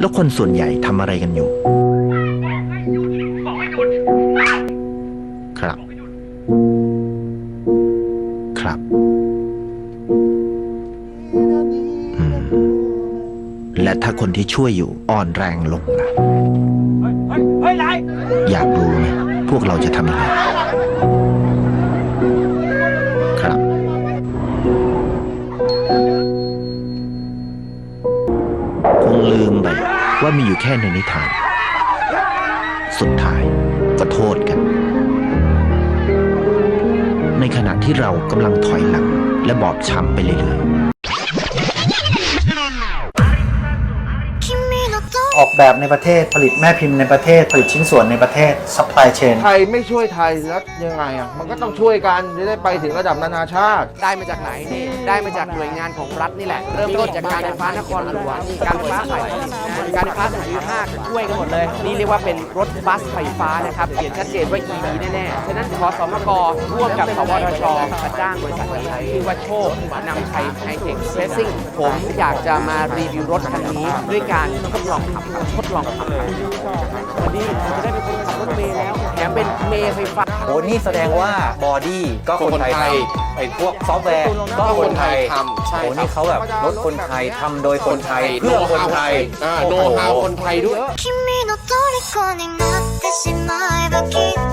แล้วคนส่วนใหญ่ทำอะไรกันอยู่ ครับ ครับอืมและถ้าคนที่ช่วยอยู่อ่อนแรงลงล่ะ อยากรู้ไหมพวกเราจะทำยังไง ว่ามีอยู่แค่ในนิทาน สุดท้ายก็โทษกัน ในขณะที่เรากำลังถอยหลังและบอบช้ำไปเรื่อยๆ ออกแบบในประเทศผลิตแม่พิมพ์ในประเทศ ผลิตชิ้นส่วนในประเทศ supply chain ไทยไม่ช่วยไทยแล้วยังไงอะมันก็ต้องช่วยกันจะได้ไปถึงระดับนานาชาติ ได้มาจากไหนนี่ได้มาจากหน่วยงานของรัฐนี่แหละ เริ่มต้นจากการไฟฟ้านครหลวงมีการไฟฟ้าฝ่ายผลิตนะการไฟฟ้าส่วนภูมิภาคช่วยกันหมดเลย นี่เรียกว่าเป็นรถบัสไฟฟ้านะครับเขียนชัดเจนว่า EV แน่ๆฉะนั้นขอสมกร่วมกับสวทชมาจ้างบริษัทนี้ชื่อว่าโชคนำชัยไฮเทคเซสซิ่งผมอยากจะมารีวิวรถคันนี้ด้วยการทดลองขับทดลองขับครับวันนี้ผมจะได้เป็นคนขับรถเมล์แล้ว แถมเป็นเมล์ไฟฟ้า โอ้นี่แสดงว่าบอดี้ก็คนไทยทำไอ้พวกซอฟต์แวร์ก็คนไทย ทำใช่ โอ้ ครับ นี่เขาแบบรถคนไทยทำโดยคนไทยเพื่อคนไทย โน้ตฮาวคนไทยด้วย 君の虜になってしまえばきっと